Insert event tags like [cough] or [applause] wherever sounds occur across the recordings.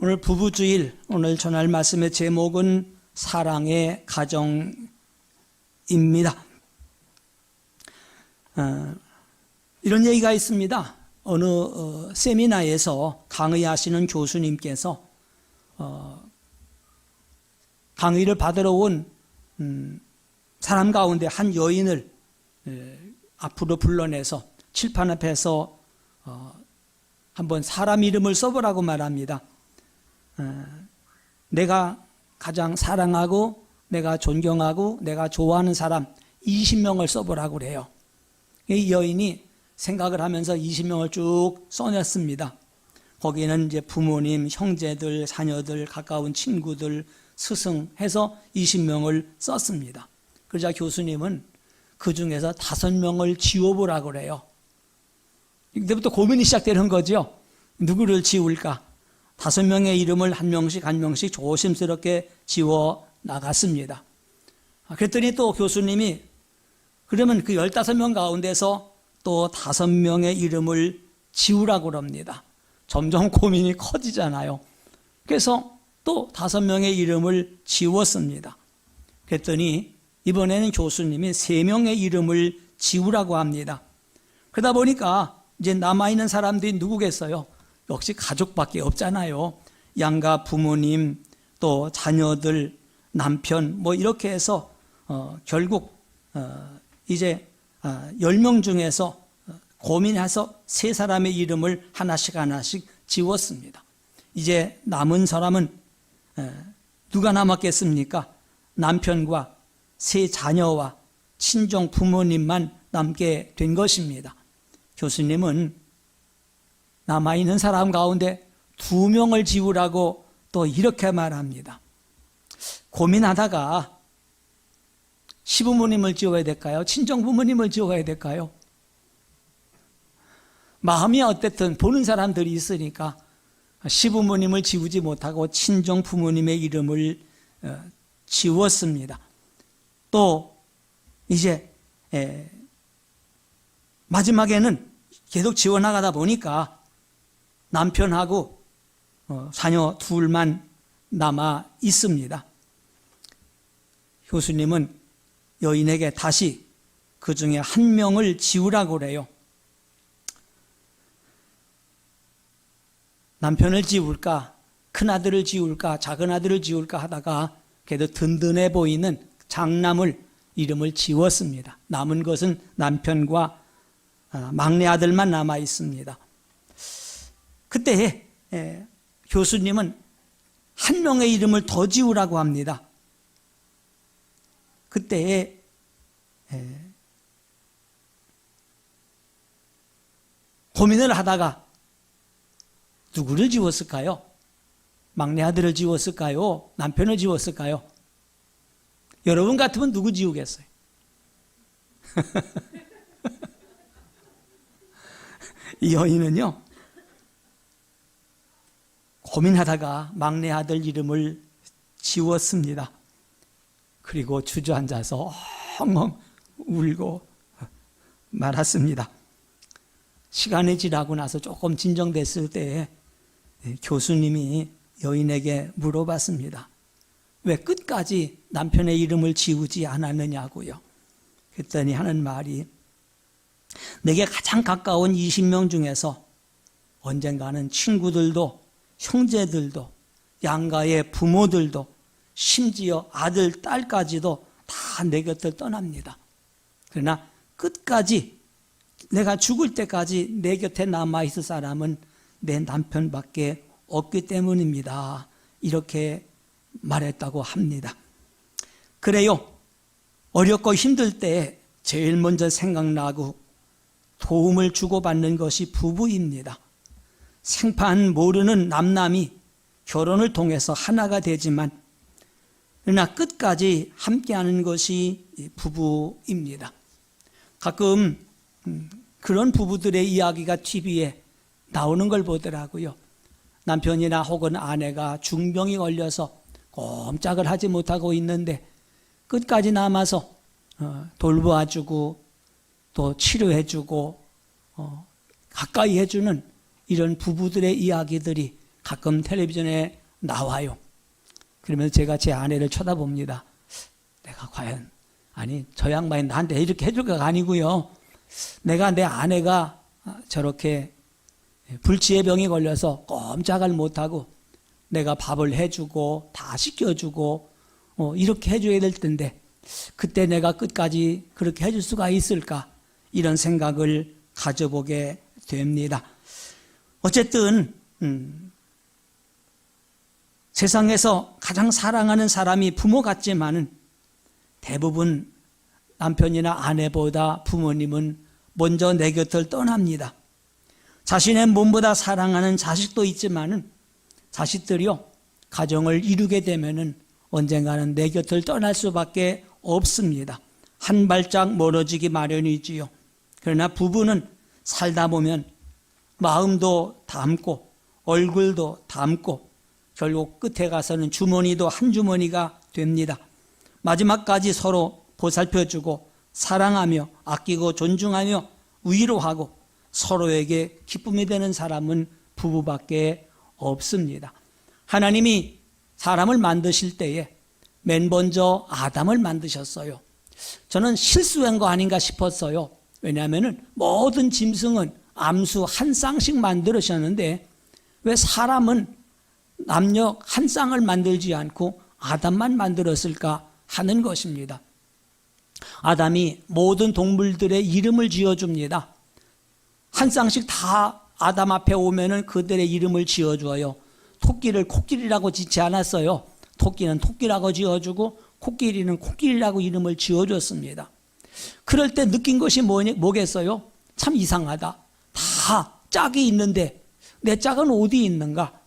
오늘 부부주일 오늘 전할 말씀의 제목은 사랑의 가정입니다. 어, 이런 얘기가 있습니다. 어느 어, 세미나에서 강의하시는 교수님께서 어, 강의를 받으러 온 음, 사람 가운데 한 여인을 에, 앞으로 불러내서 칠판 앞에서 어, 한번 사람 이름을 써보라고 말합니다. 어, 내가 가장 사랑하고 내가 존경하고 내가 좋아하는 사람 20명을 써보라고 그래요. 이 여인이 생각을 하면서 20명을 쭉 써냈습니다. 거기에는 이제 부모님, 형제들, 자녀들, 가까운 친구들, 스승 해서 20명을 썼습니다. 그러자 교수님은 그 중에서 다섯 명을 지워보라고 그래요. 이때부터 고민이 시작되는 거죠. 누구를 지울까? 다섯 명의 이름을 한 명씩 한 명씩 조심스럽게 지워 나갔습니다. 아, 그랬더니 또 교수님이 그러면 그 열다섯 명 가운데서 또 다섯 명의 이름을 지우라고 그럽니다. 점점 [laughs] 고민이 커지잖아요. 그래서 또 다섯 명의 이름을 지웠습니다. 그랬더니 이번에는 교수님이 세 명의 이름을 지우라고 합니다. 그러다 보니까 이제 남아있는 사람들이 누구겠어요? 역시 가족밖에 없잖아요. 양가 부모님, 또 자녀들, 남편, 뭐 이렇게 해서 어, 결국 어, 이제 어, 10명 중에서 고민해서 세 사람의 이름을 하나씩 하나씩 지웠습니다. 이제 남은 사람은 누가 남았겠습니까? 남편과 세 자녀와 친정 부모님만 남게 된 것입니다. 교수님은 남아있는 사람 가운데 두 명을 지우라고 또 이렇게 말합니다. 고민하다가 시부모님을 지워야 될까요? 친정 부모님을 지워야 될까요? 마음이 어쨌든 보는 사람들이 있으니까 시부모님을 지우지 못하고 친정 부모님의 이름을 어, 지웠습니다. 또 이제 마지막에는 계속 지워나가다 보니까 남편하고 어, 자녀 둘만 남아 있습니다. 교수님은 여인에게 다시 그 중에 한 명을 지우라고 그래요. 남편을 지울까, 큰 아들을 지울까, 작은 아들을 지울까 하다가 그래도 든든해 보이는 장남을 이름을 지웠습니다. 남은 것은 남편과 아, 막내 아들만 남아 있습니다. 그때 예, 교수님은 한 명의 이름을 더 지우라고 합니다. 그때 예, 고민을 하다가 누구를 지웠을까요? 막내 아들을 지웠을까요? 남편을 지웠을까요? 여러분 같으면 누구 지우겠어요? [laughs] 이 여인은요, 고민하다가 막내 아들 이름을 지웠습니다. 그리고 주저앉아서 엉엉 울고 말았습니다. 시간이 지나고 나서 조금 진정됐을 때에 교수님이 여인에게 물어봤습니다. 왜 끝까지 남편의 이름을 지우지 않았느냐고요. 그랬더니 하는 말이 내게 가장 가까운 20명 중에서 언젠가는 친구들도 형제들도 양가의 부모들도 심지어 아들, 딸까지도 다 내 곁을 떠납니다. 그러나 끝까지 내가 죽을 때까지 내 곁에 남아 있을 사람은 내 남편밖에 없기 때문입니다. 이렇게 말했다고 합니다. 그래요. 어렵고 힘들 때 제일 먼저 생각나고 도움을 주고받는 것이 부부입니다. 생판 모르는 남남이 결혼을 통해서 하나가 되지만 그러나 끝까지 함께하는 것이 부부입니다. 가끔 음, 그런 부부들의 이야기가 TV에 나오는 걸 보더라고요. 남편이나 혹은 아내가 중병이 걸려서 꼼짝을 하지 못하고 있는데 끝까지 남아서 어, 돌보아주고 또 치료해주고 어, 가까이 해주는 이런 부부들의 이야기들이 가끔 텔레비전에 나와요. 그러면서 제가 제 아내를 쳐다봅니다. 내가 과연 아니 저 양반이 나한테 이렇게 해줄 거가 아니고요. 내가 내 아내가 저렇게 불치의 병이 걸려서 꼼짝을 못하고 내가 밥을 해주고 다 시켜주고 어, 이렇게 해줘야 될 텐데 그때 내가 끝까지 그렇게 해줄 수가 있을까 이런 생각을 가져보게 됩니다. 어쨌든 음, 세상에서 가장 사랑하는 사람이 부모 같지만은 대부분 남편이나 아내보다 부모님은 먼저 내 곁을 떠납니다. 자신의 몸보다 사랑하는 자식도 있지만은 자식들이요 가정을 이루게 되면은 언젠가는 내 곁을 떠날 수밖에 없습니다. 한 발짝 멀어지기 마련이지요. 그러나 부부는 살다 보면 마음도 담고 얼굴도 담고 결국 끝에 가서는 주머니도 한 주머니가 됩니다. 마지막까지 서로 보살펴주고 사랑하며 아끼고 존중하며 위로하고 서로에게 기쁨이 되는 사람은 부부밖에 없습니다. 하나님이 사람을 만드실 때에 맨 먼저 아담을 만드셨어요. 저는 실수한 거 아닌가 싶었어요. 왜냐하면 모든 짐승은 암수 한 쌍씩 만들으셨는데 왜 사람은 남녀 한 쌍을 만들지 않고 아담만 만들었을까 하는 것입니다. 아담이 모든 동물들의 이름을 지어줍니다. 한 쌍씩 다 아담 앞에 오면은 그들의 이름을 지어주어요. 토끼를 코끼리라고 짓지 않았어요. 토끼는 토끼라고 지어주고 코끼리는 코끼리라고 이름을 지어줬습니다. 그럴 때 느낀 것이 뭐니, 뭐겠어요? 참 이상하다. 다 짝이 있는데 내 짝은 어디 있는가?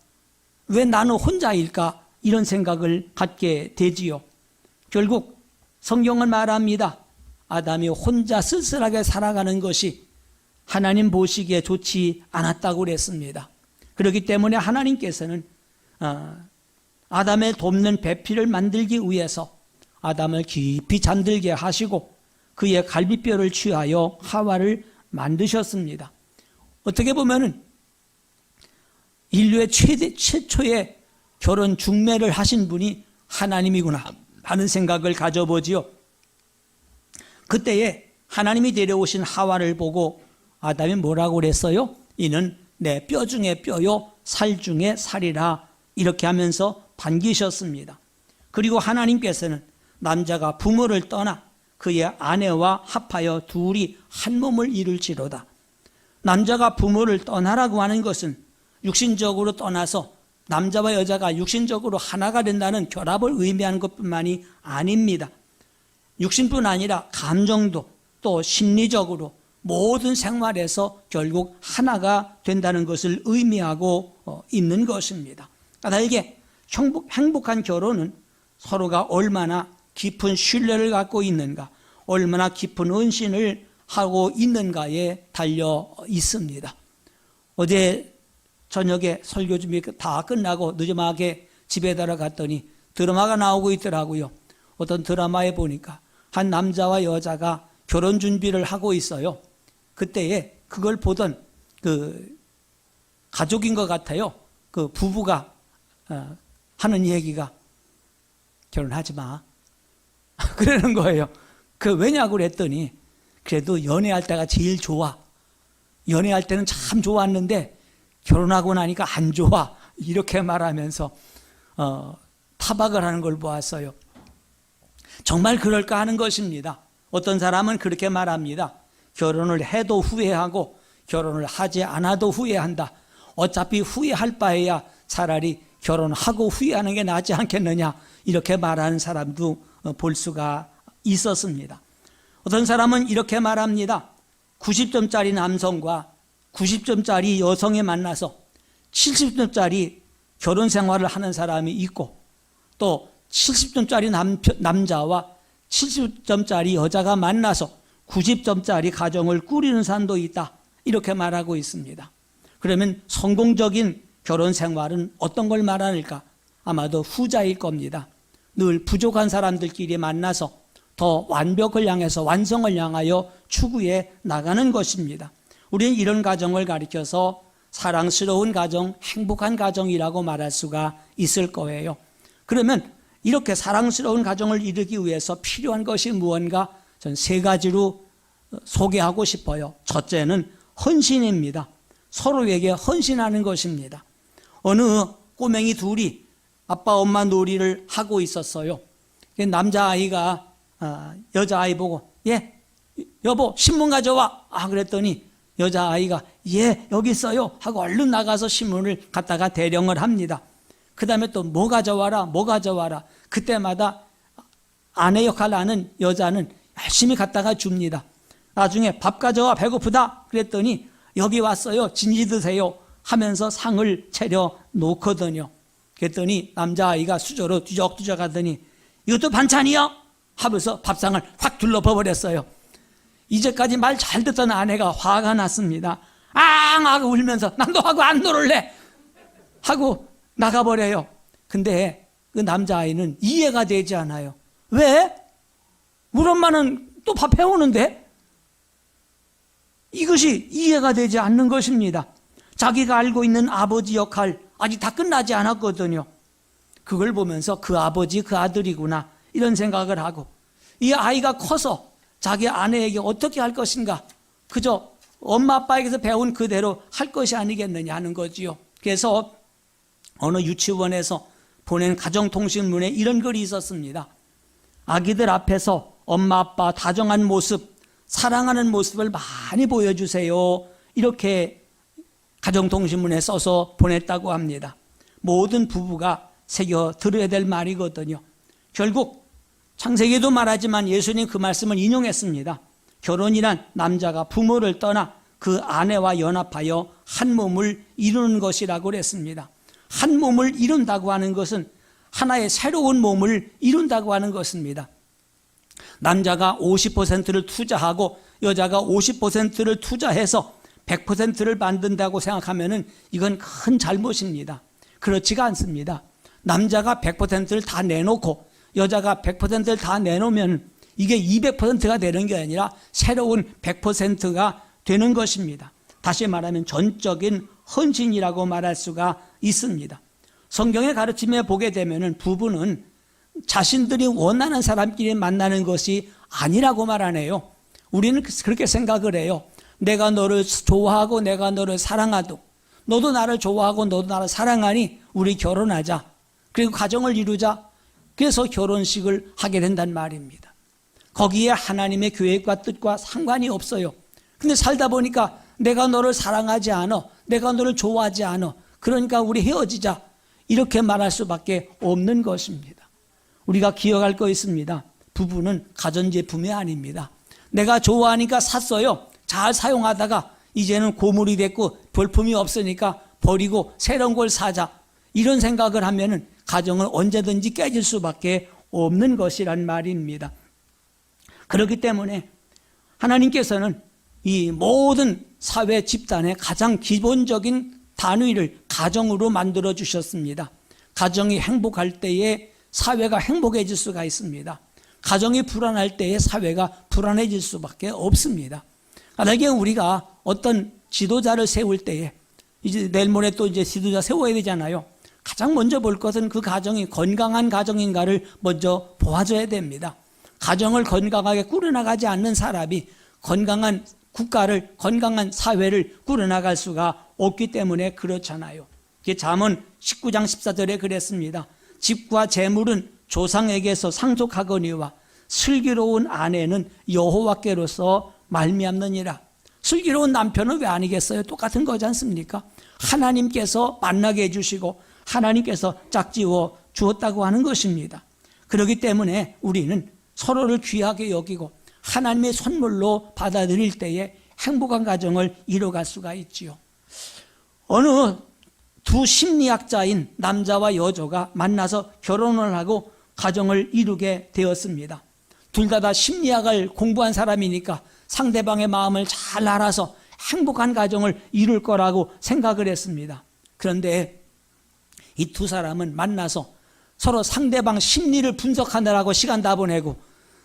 왜 나는 혼자일까? 이런 생각을 갖게 되지요. 결국 성경은 말합니다. 아담이 혼자 쓸쓸하게 살아가는 것이 하나님 보시기에 좋지 않았다고 그랬습니다. 그렇기 때문에 하나님께서는 어, 아담을 돕는 배필을 만들기 위해서 아담을 깊이 잠들게 하시고 그의 갈비뼈를 취하여 하와를 만드셨습니다. 어떻게 보면은 인류의 최대 최초의 결혼 중매를 하신 분이 하나님이구나 하는 생각을 가져보지요. 그때에 하나님이 데려오신 하와를 보고 아담이 뭐라고 그랬어요? 이는 내 뼈 중에 뼈요 살 중에 살이라 이렇게 하면서 반기셨습니다. 그리고 하나님께서는 남자가 부모를 떠나 그의 아내와 합하여 둘이 한 몸을 이룰지로다. 남자가 부모를 떠나라고 하는 것은 육신적으로 떠나서 남자와 여자가 육신적으로 하나가 된다는 결합을 의미하는 것뿐만이 아닙니다. 육신뿐 아니라 감정도 또 심리적으로 모든 생활에서 결국 하나가 된다는 것을 의미하고 어, 있는 것입니다. 나에게 행복 한 결혼은 서로가 얼마나 깊은 신뢰를 갖고 있는가, 얼마나 깊은 은신을 하고 있는가에 달려 있습니다. 어제 저녁에 설교 준비 다 끝나고 늦음하게 집에 들어갔더니 드라마가 나오고 있더라고요. 어떤 드라마에 보니까 한 남자와 여자가 결혼 준비를 하고 있어요. 그때에 그걸 보던 그 가족인 것 같아요. 그 부부가 어, 하는 얘기가 결혼하지 마. [laughs] 그러는 거예요. 그 왜냐고 그랬더니 그래도 연애할 때가 제일 좋아. 연애할 때는 참 좋았는데 결혼하고 나니까 안 좋아. 이렇게 말하면서 어, 타박을 하는 걸 보았어요. 정말 그럴까 하는 것입니다. 어떤 사람은 그렇게 말합니다. 결혼을 해도 후회하고 결혼을 하지 않아도 후회한다. 어차피 후회할 바에야 차라리 결혼하고 후회하는 게 낫지 않겠느냐. 이렇게 말하는 사람도 어, 볼 수가 있었습니다. 어떤 사람은 이렇게 말합니다. 90점짜리 남성과 90점짜리 여성이 만나서 70점짜리 결혼 생활을 하는 사람이 있고 또 70점짜리 남편, 남자와 70점짜리 여자가 만나서 90점짜리 가정을 꾸리는 사람도 있다. 이렇게 말하고 있습니다. 그러면 성공적인 결혼 생활은 어떤 걸 말하는가? 아마도 후자일 겁니다. 늘 부족한 사람들끼리 만나서 더 완벽을 향해서 완성을 향하여 추구해 나가는 것입니다. 우리는 이런 가정을 가리켜서 사랑스러운 가정, 행복한 가정이라고 말할 수가 있을 거예요. 그러면 이렇게 사랑스러운 가정을 이루기 위해서 필요한 것이 무언가 전 세 가지로 소개하고 싶어요. 첫째는 헌신입니다. 서로에게 헌신하는 것입니다. 어느 꼬맹이 둘이 아빠 엄마 놀이를 하고 있었어요. 남자아이가 아, 여자아이 보고 예 여보 신문 가져와 아 그랬더니 여자아이가 예 여기 있어요 하고 얼른 나가서 신문을 갖다가 대령을 합니다. 그 다음에 또 뭐 가져와라 뭐 가져와라 그때마다 아내 역할을 하는 여자는 열심히 갖다가 줍니다. 나중에 밥 가져와 배고프다 그랬더니 여기 왔어요 진지 드세요 하면서 상을 차려 놓거든요. 그랬더니 남자아이가 수저로 뒤적뒤적 하더니 이것도 반찬이요? 하면서 밥상을 확 둘러버 버렸어요. 이제까지 말 잘 듣던 아내가 화가 났습니다. 앙! 하고 울면서 난 너하고 안 놀을래! 하고 나가버려요. 근데 그 남자아이는 이해가 되지 않아요. 왜? 우리 엄마는 또 밥 해오는데? 이것이 이해가 되지 않는 것입니다. 자기가 알고 있는 아버지 역할 아직 다 끝나지 않았거든요. 그걸 보면서 그 아버지 그 아들이구나 이런 생각을 하고 이 아이가 커서 자기 아내에게 어떻게 할 것인가 그저 엄마 아빠에게서 배운 그대로 할 것이 아니겠느냐 하는 거지요. 그래서 어느 유치원에서 보낸 가정통신문에 이런 글이 있었습니다. 아기들 앞에서 엄마 아빠 다정한 모습, 사랑하는 모습을 많이 보여주세요. 이렇게 가정통신문에 써서 보냈다고 합니다. 모든 부부가 새겨 들어야 될 말이거든요. 결국 창세기도 말하지만 예수님 그 말씀을 인용했습니다. 결혼이란 남자가 부모를 떠나 그 아내와 연합하여 한 몸을 이루는 것이라고 그랬습니다. 한 몸을 이룬다고 하는 것은 하나의 새로운 몸을 이룬다고 하는 것입니다. 남자가 50%를 투자하고 여자가 50%를 투자해서 100%를 만든다고 생각하면은 이건 큰 잘못입니다. 그렇지가 않습니다. 남자가 100%를 다 내놓고 여자가 100%를 다 내놓으면 이게 200%가 되는 게 아니라 새로운 100%가 되는 것입니다. 다시 말하면 전적인 헌신이라고 말할 수가 있습니다. 성경의 가르침에 보게 되면은 부부는 자신들이 원하는 사람끼리 만나는 것이 아니라고 말하네요. 우리는 그렇게 생각을 해요. 내가 너를 좋아하고 내가 너를 사랑하도 너도 나를 좋아하고 너도 나를 사랑하니 우리 결혼하자. 그리고 가정을 이루자. 그래서 결혼식을 하게 된단 말입니다. 거기에 하나님의 계획과 뜻과 상관이 없어요. 근데 살다 보니까 내가 너를 사랑하지 않아. 내가 너를 좋아하지 않아. 그러니까 우리 헤어지자. 이렇게 말할 수밖에 없는 것입니다. 우리가 기억할 거 있습니다. 부부는 가전제품이 아닙니다. 내가 좋아하니까 샀어요. 잘 사용하다가 이제는 고물이 됐고 볼품이 없으니까 버리고 새로운 걸 사자. 이런 생각을 하면은 가정은 언제든지 깨질 수밖에 없는 것이란 말입니다. 그렇기 때문에 하나님께서는 이 모든 사회 집단의 가장 기본적인 단위를 가정으로 만들어 주셨습니다. 가정이 행복할 때에 사회가 행복해질 수가 있습니다. 가정이 불안할 때에 사회가 불안해질 수밖에 없습니다. 만약에 우리가 어떤 지도자를 세울 때에 이제 내일 모레 또 이제 지도자 세워야 되잖아요. 가장 먼저 볼 것은 그 가정이 건강한 가정인가를 먼저 보아줘야 됩니다. 가정을 건강하게 꾸려나가지 않는 사람이 건강한 국가를 건강한 사회를 꾸려나갈 수가 없기 때문에 그렇잖아요. 잠언 19장 14절에 그랬습니다. 집과 재물은 조상에게서 상속하거니와 슬기로운 아내는 여호와께로서 말미암느니라. 슬기로운 남편은 왜 아니겠어요? 똑같은 거지 않습니까? 하나님께서 만나게 해주시고 하나님께서 짝지워 주었다고 하는 것입니다. 그렇기 때문에 우리는 서로를 귀하게 여기고 하나님의 선물로 받아들일 때에 행복한 가정을 이뤄갈 수가 있지요. 어느 두 심리학자인 남자와 여자가 만나서 결혼을 하고 가정을 이루게 되었습니다. 둘 다 다 심리학을 공부한 사람이니까 상대방의 마음을 잘 알아서 행복한 가정을 이룰 거라고 생각을 했습니다. 그런데 이 두 사람은 만나서 서로 상대방 심리를 분석하느라고 시간 다 보내고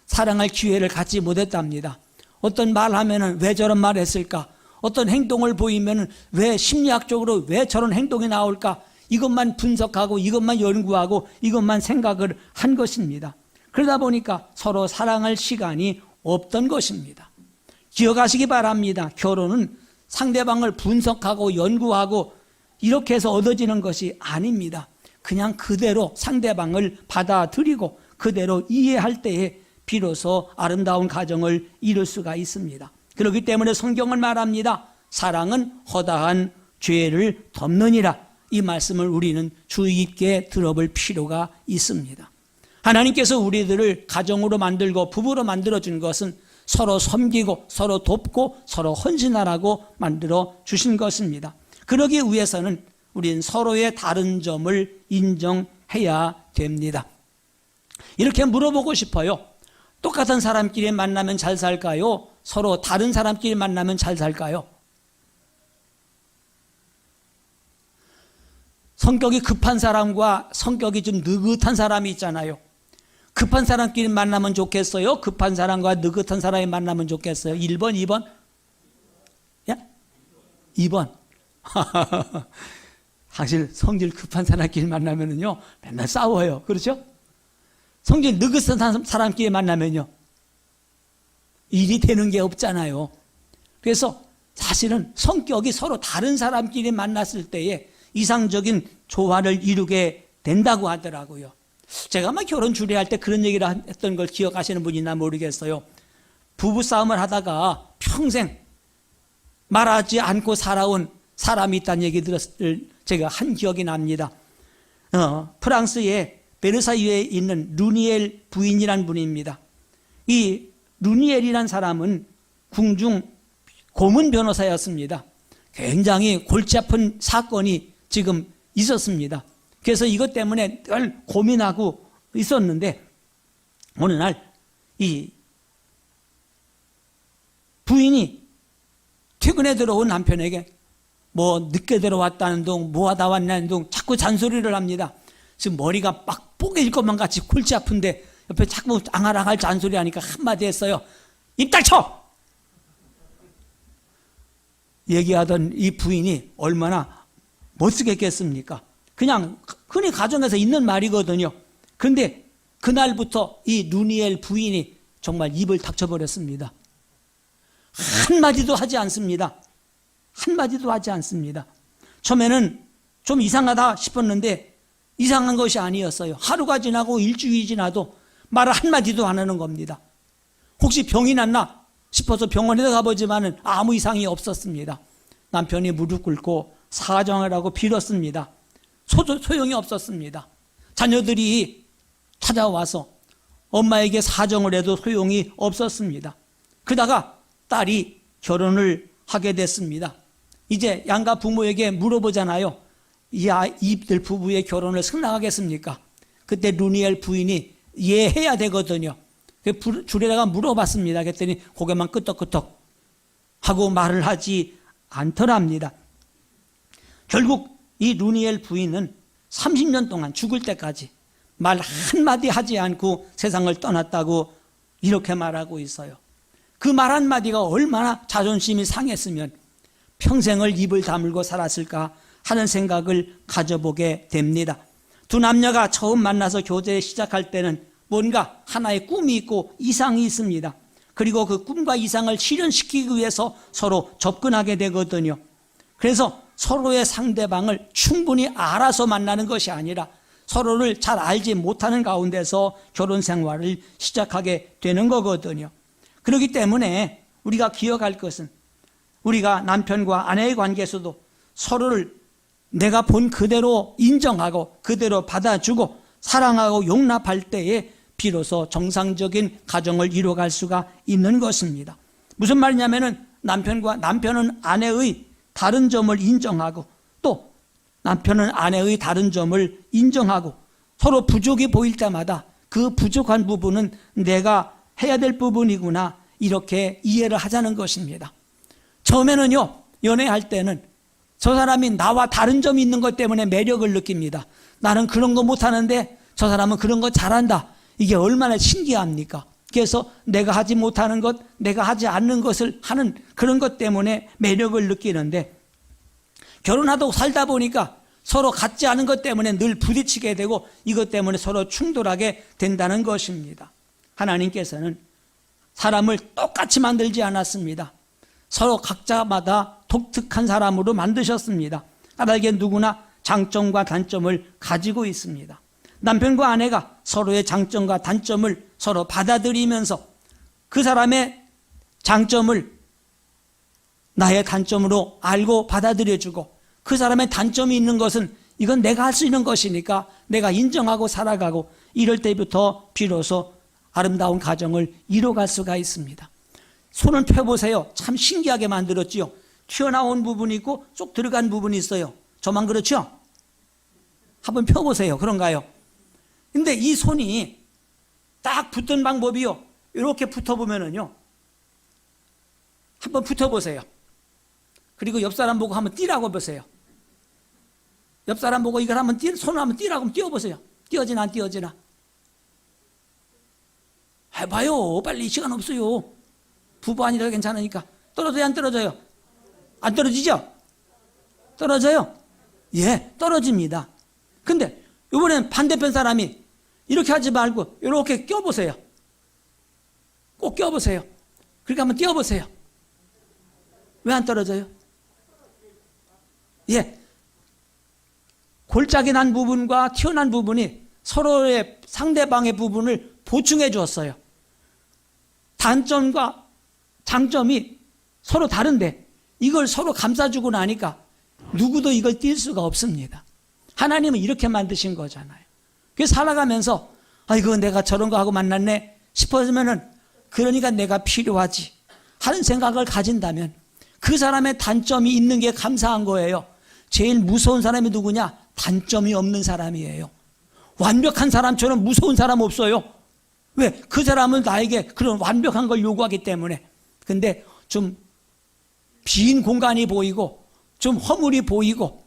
사랑할 기회를 갖지 못했답니다. 어떤 말 하면은 왜 저런 말 했을까? 어떤 행동을 보이면 왜 심리학적으로 왜 저런 행동이 나올까? 이것만 분석하고 이것만 연구하고 이것만 생각을 한 것입니다. 그러다 보니까 서로 사랑할 시간이 없던 것입니다. 기억하시기 바랍니다. 결혼은 상대방을 분석하고 연구하고 이렇게 해서 얻어지는 것이 아닙니다. 그냥 그대로 상대방을 받아들이고 그대로 이해할 때에 비로소 아름다운 가정을 이룰 수가 있습니다. 그렇기 때문에 성경은 말합니다. 사랑은 허다한 죄를 덮느니라. 이 말씀을 우리는 주의 깊게 들어볼 필요가 있습니다. 하나님께서 우리들을 가정으로 만들고 부부로 만들어 준 것은 서로 섬기고 서로 돕고 서로 헌신하라고 만들어 주신 것입니다. 그러기 위해서는 우리는 서로의 다른 점을 인정해야 됩니다. 이렇게 물어보고 싶어요. 똑같은 사람끼리 만나면 잘 살까요? 서로 다른 사람끼리 만나면 잘 살까요? 성격이 급한 사람과 성격이 좀 느긋한 사람이 있잖아요. 급한 사람끼리 만나면 좋겠어요? 급한 사람과 느긋한 사람이 만나면 좋겠어요? 1번, 2번? 야? 2번. [laughs] 사실 성질 급한 사람끼리 만나면은요, 맨날 싸워요. 그렇죠? 성질 느긋한 사람끼리 만나면요, 일이 되는 게 없잖아요. 그래서 사실은 성격이 서로 다른 사람끼리 만났을 때에 이상적인 조화를 이루게 된다고 하더라고요. 제가 아마 결혼 주례할 때 그런 얘기를 했던 걸 기억하시는 분이 있나 모르겠어요. 부부싸움을 하다가 평생 말하지 않고 살아온 사람이 있다는 얘기 들었을 제가 한 기억이 납니다. 어, 프랑스의 베르사유에 있는 루니엘 부인이란 분입니다. 이 루니엘이란 사람은 궁중 고문 변호사였습니다. 굉장히 골치 아픈 사건이 지금 있었습니다. 그래서 이것 때문에 늘 고민하고 있었는데 어느 날 이 부인이 퇴근에 들어온 남편에게 뭐 늦게 들어왔다는 둥, 뭐 하다 왔냐는 둥 자꾸 잔소리를 합니다. 지금 머리가 막 뽀개질 것만 같이 골치 아픈데 옆에 자꾸 앙알앙알 잔소리 하니까 한마디 했어요. 입 닥쳐! 얘기하던 이 부인이 얼마나 못 쓰겠겠습니까? 그냥 흔히 가정에서 있는 말이거든요. 근데 그날부터 이 누니엘 부인이 정말 입을 닥쳐버렸습니다. 한마디도 하지 않습니다. 한마디도 하지 않습니다. 처음에는 좀 이상하다 싶었는데 이상한 것이 아니었어요. 하루가 지나고 일주일이 지나도 말을 한마디도 안 하는 겁니다. 혹시 병이 났나 싶어서 병원에 가보지만은 아무 이상이 없었습니다. 남편이 무릎 꿇고 사정을 하고 빌었습니다. 소, 소용이 없었습니다. 자녀들이 찾아와서 엄마에게 사정을 해도 소용이 없었습니다. 그러다가 딸이 결혼을 하게 됐습니다. 이제 양가 부모에게 물어보잖아요. 이 이들 부부의 결혼을 승낙하겠습니까? 그때 루니엘 부인이 예 해야 되거든요. 그 주례다가 물어봤습니다. 그랬더니 고개만 끄덕끄덕 하고 말을 하지 않더랍니다. 결국 이 루니엘 부인은 30년 동안 죽을 때까지 말 한마디 하지 않고 세상을 떠났다고 이렇게 말하고 있어요. 그 말 한마디가 얼마나 자존심이 상했으면 평생을 입을 다물고 살았을까 하는 생각을 가져보게 됩니다. 두 남녀가 처음 만나서 교제 시작할 때는 뭔가 하나의 꿈이 있고 이상이 있습니다. 그리고 그 꿈과 이상을 실현시키기 위해서 서로 접근하게 되거든요. 그래서 서로의 상대방을 충분히 알아서 만나는 것이 아니라 서로를 잘 알지 못하는 가운데서 결혼 생활을 시작하게 되는 거거든요. 그렇기 때문에 우리가 기억할 것은 우리가 남편과 아내의 관계에서도 서로를 내가 본 그대로 인정하고 그대로 받아주고 사랑하고 용납할 때에 비로소 정상적인 가정을 이루어갈 수가 있는 것입니다. 무슨 말이냐면은 남편과 남편은 아내의 다른 점을 인정하고 또 남편은 아내의 다른 점을 인정하고 서로 부족이 보일 때마다 그 부족한 부분은 내가 해야 될 부분이구나 이렇게 이해를 하자는 것입니다. 처음에는요 연애할 때는 저 사람이 나와 다른 점이 있는 것 때문에 매력을 느낍니다. 나는 그런 거 못하는데 저 사람은 그런 거 잘한다. 이게 얼마나 신기합니까? 그래서 내가 하지 못하는 것, 내가 하지 않는 것을 하는 그런 것 때문에 매력을 느끼는데 결혼하고 살다 보니까 서로 같지 않은 것 때문에 늘 부딪히게 되고 이것 때문에 서로 충돌하게 된다는 것입니다. 하나님께서는 사람을 똑같이 만들지 않았습니다. 서로 각자마다 독특한 사람으로 만드셨습니다. 까닭에 누구나 장점과 단점을 가지고 있습니다. 남편과 아내가 서로의 장점과 단점을 서로 받아들이면서 그 사람의 장점을 나의 단점으로 알고 받아들여주고 그 사람의 단점이 있는 것은 이건 내가 할 수 있는 것이니까 내가 인정하고 살아가고 이럴 때부터 비로소 아름다운 가정을 이뤄갈 수가 있습니다. 손을 펴보세요. 참 신기하게 만들었지요. 튀어나온 부분이 있고 쏙 들어간 부분이 있어요. 저만 그렇죠? 한번 펴보세요. 그런가요? 근데 이 손이 딱 붙은 방법이요. 이렇게 붙어보면은요. 한번 붙어보세요. 그리고 옆 사람 보고 한번 뛰라고 보세요. 옆 사람 보고 이걸 한번 뛰, 손을 한번 뛰라고 하면 뛰어보세요. 뛰어지나 안 뛰어지나. 해봐요. 빨리 시간 없어요. 부부 아니라 괜찮으니까. 떨어져요, 안 떨어져요? 안 떨어지죠? 떨어져요? 예, 떨어집니다. 근데 이번엔 반대편 사람이 이렇게 하지 말고 이렇게 껴보세요. 꼭 껴보세요. 그렇게 한번 띄워보세요. 왜 안 떨어져요? 예. 골짜기 난 부분과 튀어난 부분이 서로의 상대방의 부분을 보충해 주었어요. 단점과 장점이 서로 다른데 이걸 서로 감싸주고 나니까 누구도 이걸 뛸 수가 없습니다. 하나님은 이렇게 만드신 거잖아요. 그래서 살아가면서 아 이거 내가 저런 거 하고 만났네 싶어지면은 그러니까 내가 필요하지 하는 생각을 가진다면 그 사람의 단점이 있는 게 감사한 거예요. 제일 무서운 사람이 누구냐? 단점이 없는 사람이에요. 완벽한 사람처럼 무서운 사람 없어요. 왜? 그 사람은 나에게 그런 완벽한 걸 요구하기 때문에. 근데 좀 빈 공간이 보이고 좀 허물이 보이고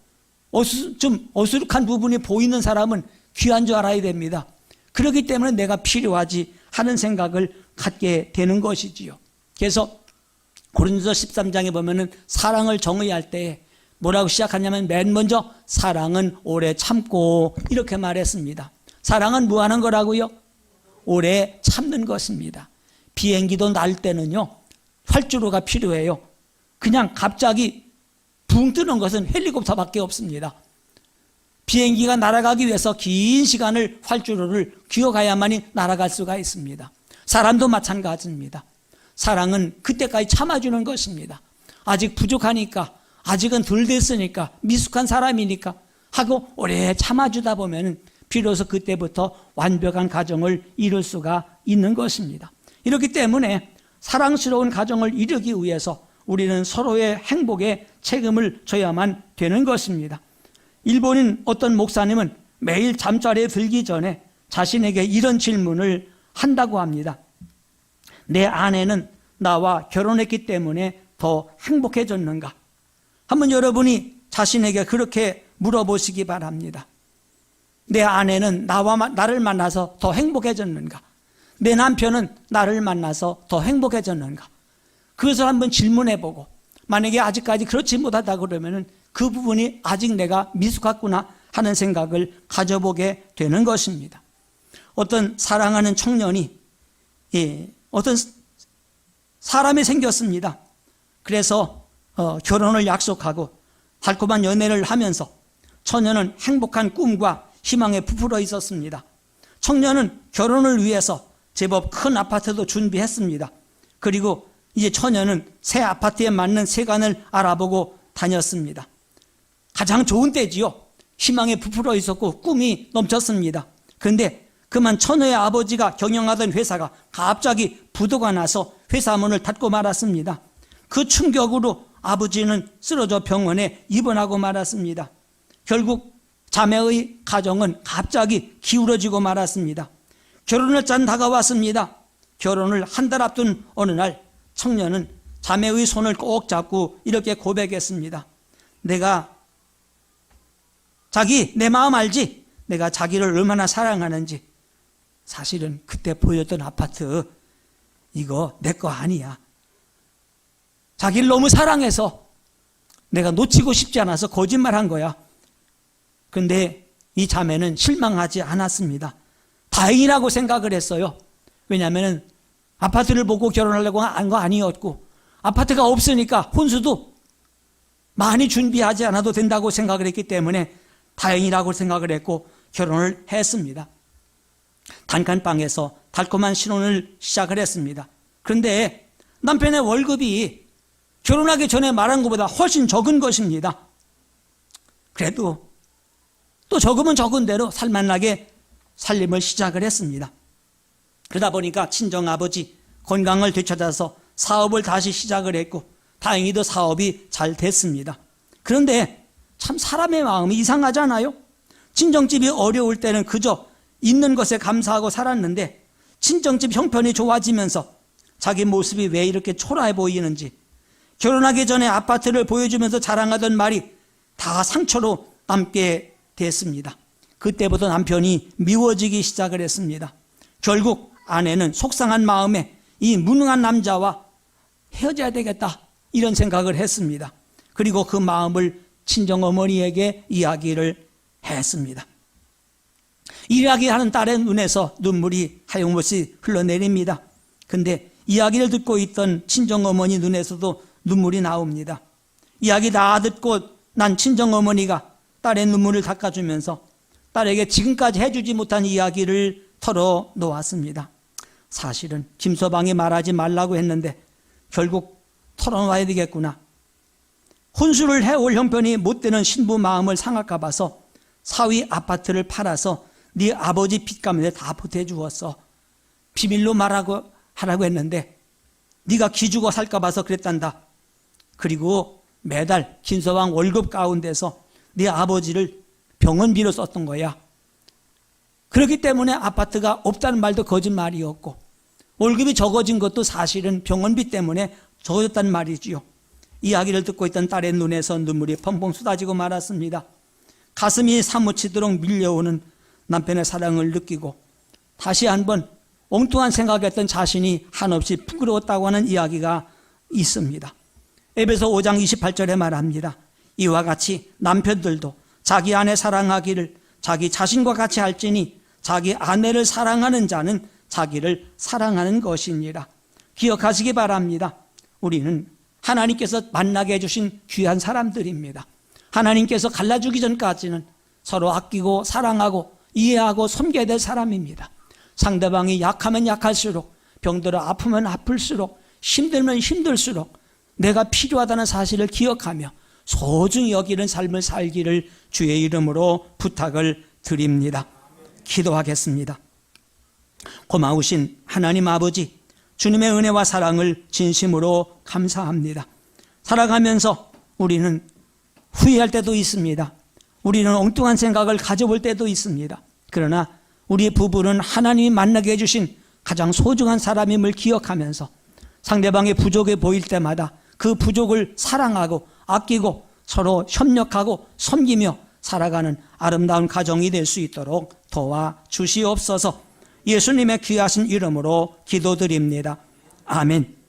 어수, 좀 어수룩한 부분이 보이는 사람은 귀한 줄 알아야 됩니다. 그렇기 때문에 내가 필요하지 하는 생각을 갖게 되는 것이지요. 그래서 고린도서 13장에 보면은 사랑을 정의할 때 뭐라고 시작하냐면 맨 먼저 사랑은 오래 참고 이렇게 말했습니다. 사랑은 뭐 하는 거라고요? 오래 참는 것입니다. 비행기도 날 때는요. 활주로가 필요해요. 그냥 갑자기 붕 뜨는 것은 헬리콥터밖에 없습니다. 비행기가 날아가기 위해서 긴 시간을 활주로를 기어가야만이 날아갈 수가 있습니다. 사람도 마찬가지입니다. 사랑은 그때까지 참아주는 것입니다. 아직 부족하니까, 아직은 덜 됐으니까, 미숙한 사람이니까 하고 오래 참아주다 보면 비로소 그때부터 완벽한 가정을 이룰 수가 있는 것입니다. 이렇기 때문에 사랑스러운 가정을 이루기 위해서 우리는 서로의 행복에 책임을 져야만 되는 것입니다. 일본인 어떤 목사님은 매일 잠자리에 들기 전에 자신에게 이런 질문을 한다고 합니다. 내 아내는 나와 결혼했기 때문에 더 행복해졌는가? 한번 여러분이 자신에게 그렇게 물어보시기 바랍니다. 내 아내는 나와 나를 만나서 더 행복해졌는가? 내 남편은 나를 만나서 더 행복해졌는가? 그것을 한번 질문해 보고 만약에 아직까지 그렇지 못하다 그러면은 그 부분이 아직 내가 미숙했구나 하는 생각을 가져보게 되는 것입니다. 어떤 사랑하는 청년이 예, 어떤 사람이 생겼습니다. 그래서 어, 결혼을 약속하고 달콤한 연애를 하면서 처녀는 행복한 꿈과 희망에 부풀어 있었습니다. 청년은 결혼을 위해서 제법 큰 아파트도 준비했습니다. 그리고 이제 처녀는 새 아파트에 맞는 세간을 알아보고 다녔습니다. 가장 좋은 때지요. 희망에 부풀어 있었고 꿈이 넘쳤습니다. 그런데 그만 처녀의 아버지가 경영하던 회사가 갑자기 부도가 나서 회사 문을 닫고 말았습니다. 그 충격으로 아버지는 쓰러져 병원에 입원하고 말았습니다. 결국 자매의 가정은 갑자기 기울어지고 말았습니다. 결혼을 짠 다가왔습니다. 결혼을 한 달 앞둔 어느 날 청년은 자매의 손을 꼭 잡고 이렇게 고백했습니다. 내가 자기 내 마음 알지? 내가 자기를 얼마나 사랑하는지 사실은 그때 보였던 아파트 이거 내 거 아니야. 자기를 너무 사랑해서 내가 놓치고 싶지 않아서 거짓말 한 거야. 근데 이 자매는 실망하지 않았습니다. 다행이라고 생각을 했어요. 왜냐하면 아파트를 보고 결혼하려고 한 거 아니었고 아파트가 없으니까 혼수도 많이 준비하지 않아도 된다고 생각을 했기 때문에 다행이라고 생각을 했고 결혼을 했습니다. 단칸방에서 달콤한 신혼을 시작을 했습니다. 그런데 남편의 월급이 결혼하기 전에 말한 것보다 훨씬 적은 것입니다. 그래도 또 적으면 적은 대로 살만하게 살림을 시작을 했습니다. 그러다 보니까 친정 아버지 건강을 되찾아서 사업을 다시 시작을 했고 다행히도 사업이 잘 됐습니다. 그런데 참 사람의 마음이 이상하잖아요. 친정집이 어려울 때는 그저 있는 것에 감사하고 살았는데 친정집 형편이 좋아지면서 자기 모습이 왜 이렇게 초라해 보이는지 결혼하기 전에 아파트를 보여주면서 자랑하던 말이 다 상처로 남게 됐습니다. 그때부터 남편이 미워지기 시작을 했습니다. 결국 아내는 속상한 마음에 이 무능한 남자와 헤어져야 되겠다 이런 생각을 했습니다. 그리고 그 마음을 친정 어머니에게 이야기를 했습니다. 이야기하는 딸의 눈에서 눈물이 하염없이 흘러내립니다. 근데 이야기를 듣고 있던 친정 어머니 눈에서도 눈물이 나옵니다. 이야기 다 듣고 난 친정 어머니가 딸의 눈물을 닦아주면서 딸에게 지금까지 해주지 못한 이야기를 털어 놓았습니다. 사실은 김서방이 말하지 말라고 했는데 결국 털어놔야 되겠구나. 혼수를 해올 형편이 못 되는 신부 마음을 상할까 봐서 사위 아파트를 팔아서 네 아버지 빚가면에 다 보태주었어. 비밀로 말하고 하라고 했는데 네가 기죽어 살까 봐서 그랬단다. 그리고 매달 김서방 월급 가운데서 네 아버지를 병원비로 썼던 거야. 그렇기 때문에 아파트가 없다는 말도 거짓말이었고 월급이 적어진 것도 사실은 병원비 때문에 적어졌단 말이지요. 이야기를 듣고 있던 딸의 눈에서 눈물이 펑펑 쏟아지고 말았습니다. 가슴이 사무치도록 밀려오는 남편의 사랑을 느끼고 다시 한번 엉뚱한 생각했던 자신이 한없이 부끄러웠다고 하는 이야기가 있습니다. 에베소 5장 28절에 말합니다. 이와 같이 남편들도 자기 아내 사랑하기를 자기 자신과 같이 할지니 자기 아내를 사랑하는 자는 자기를 사랑하는 것이니라. 기억하시기 바랍니다. 우리는 하나님께서 만나게 해주신 귀한 사람들입니다. 하나님께서 갈라주기 전까지는 서로 아끼고 사랑하고 이해하고 섬겨야 될 사람입니다. 상대방이 약하면 약할수록 병들어 아프면 아플수록 힘들면 힘들수록 내가 필요하다는 사실을 기억하며 소중히 여기는 삶을 살기를 주의 이름으로 부탁을 드립니다. 기도하겠습니다. 고마우신 하나님 아버지, 주님의 은혜와 사랑을 진심으로 감사합니다. 살아가면서 우리는 후회할 때도 있습니다. 우리는 엉뚱한 생각을 가져볼 때도 있습니다. 그러나 우리 부부는 하나님이 만나게 해주신 가장 소중한 사람임을 기억하면서 상대방의 부족해 보일 때마다 그 부족을 사랑하고 아끼고 서로 협력하고 섬기며 살아가는 아름다운 가정이 될 수 있도록 도와 주시옵소서 예수님의 귀하신 이름으로 기도드립니다. 아멘.